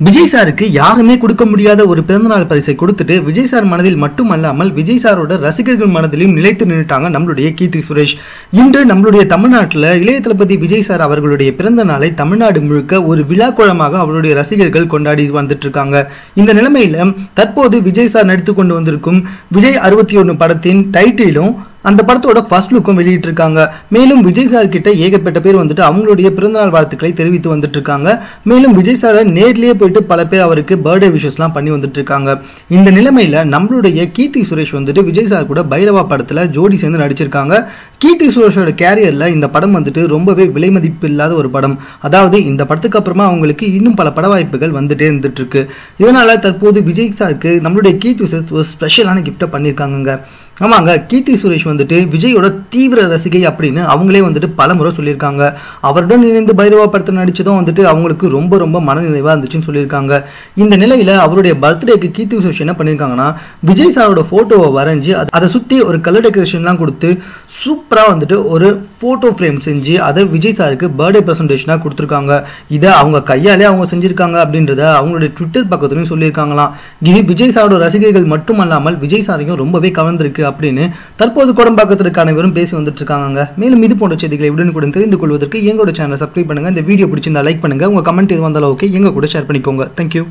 விஜய் சாருக்கு யாருமே கொடுக்க முடியாத ஒரு பிறந்தநாள் பரிசை கொடுத்துட்டு விஜய் சார் மனதில் மட்டுமல்லாமல் விஜய் சாரோட ரசிகர்கள் மனதிலும் நிலைத்து நின்றுட்டாங்க நம்மளுடைய கீர்த்தி சுரேஷ். இன்று நம்மளுடைய தமிழ்நாட்டில் இளைய தளபதி விஜய் சார் அவர்களுடைய பிறந்த நாளை தமிழ்நாடு முழுக்க ஒரு விழாக்குளமாக அவருடைய ரசிகர்கள் கொண்டாடி வந்துட்டு இருக்காங்க இந்த நிலைமையில தற்போது விஜய் சார் நடித்து கொண்டு வந்திருக்கும் விஜய் அறுபத்தி ஒன்று படத்தின் டைட்டிலும் அந்த படத்தோட ஃபர்ஸ்ட் லுக்கும் வெளியிட்டிருக்காங்க. மேலும் விஜய் சார் கிட்ட ஏகப்பட்ட பேர் வந்துட்டு அவங்களுடைய பிறந்தநாள் வாழ்த்துக்களை தெரிவித்து வந்துட்டு இருக்காங்க மேலும் விஜய் சாரை நேர்லேயே போயிட்டு பல பேர் அவருக்கு பர்த்டே விஷஸ்லாம் பண்ணி வந்துட்டு இருக்காங்க இந்த நிலைமையில நம்மளுடைய கீர்த்தி சுரேஷ் வந்துட்டு விஜய் சார் கூட பைரவா படத்துல ஜோடி சேர்ந்து நடிச்சிருக்காங்க. கீர்த்தி சுரேஷோட கேரியர்ல இந்த படம் வந்துட்டு ரொம்பவே விலை மதிப்பு இல்லாத ஒரு படம். அதாவது இந்த படத்துக்கு அப்புறமா அவங்களுக்கு இன்னும் பல பட வாய்ப்புகள் வந்துட்டே இருந்துட்டு இருக்கு இதனால தற்போது விஜய் சாருக்கு நம்மளுடைய கீர்த்தி சுரேஷ் ஒரு ஸ்பெஷலான கிஃப்ட்டை பண்ணியிருக்காங்க ஆமாங்க கீர்த்தி சுரேஷ் வந்துட்டு விஜயோட தீவிர ரசிகை அப்படின்னு அவங்களே வந்துட்டு பல முறை சொல்லியிருக்காங்க. அவருடன் இணைந்து பைரவா படத்தில் நடித்ததும் வந்துட்டு அவங்களுக்கு ரொம்ப ரொம்ப மனநிறைவாக இருந்துச்சுன்னு சொல்லியிருக்காங்க. இந்த நிலையில் அவருடைய பர்த்டேக்கு கீர்த்தி சுரேஷ் என்ன பண்ணியிருக்காங்கன்னா விஜய் சாரோட ஃபோட்டோவை வரைஞ்சி அதை- அதை சுற்றி ஒரு கலர் டெக்கரேஷன்லாம் கொடுத்து சூப்பராக வந்துட்டு ஒரு ஃபோட்டோ ஃப்ரேம் செஞ்சு அதை விஜய் சாருக்கு பர்த்டே ப்ரெசன்டேஷனாக கொடுத்துருக்காங்க. இதை அவங்க கையாலே அவங்க செஞ்சிருக்காங்க அப்படின்றத அவங்களுடைய ட்விட்டர் பக்கத்துலையும் சொல்லியிருக்காங்களாம். இது விஜய் சாரோட ரசிகர்கள் மட்டுமல்லாமல் விஜய் சாரையும் ரொம்பவே கவர்ந்திருக்கு. அப்படின்னு தற்போது குடம்பாக்கத்திற்கான அனைவரும் பேசி வந்துட்டு இருக்காங்க மேலும் இது போன்ற செய்திகளை உடனுக்குடன் தெரிந்து கொள்வதற்கு எங்களோட சேனலை சப்ஸ்கிரைப் பண்ணுங்க. இந்த வீடியோ பிடிச்சிருந்தா லைக் பண்ணுங்க. உங்க கமெண்ட் எது வந்தாலும் ஓகே எங்க கூட ஷேர் பண்ணிக்கோங்க. தேங்க்யூ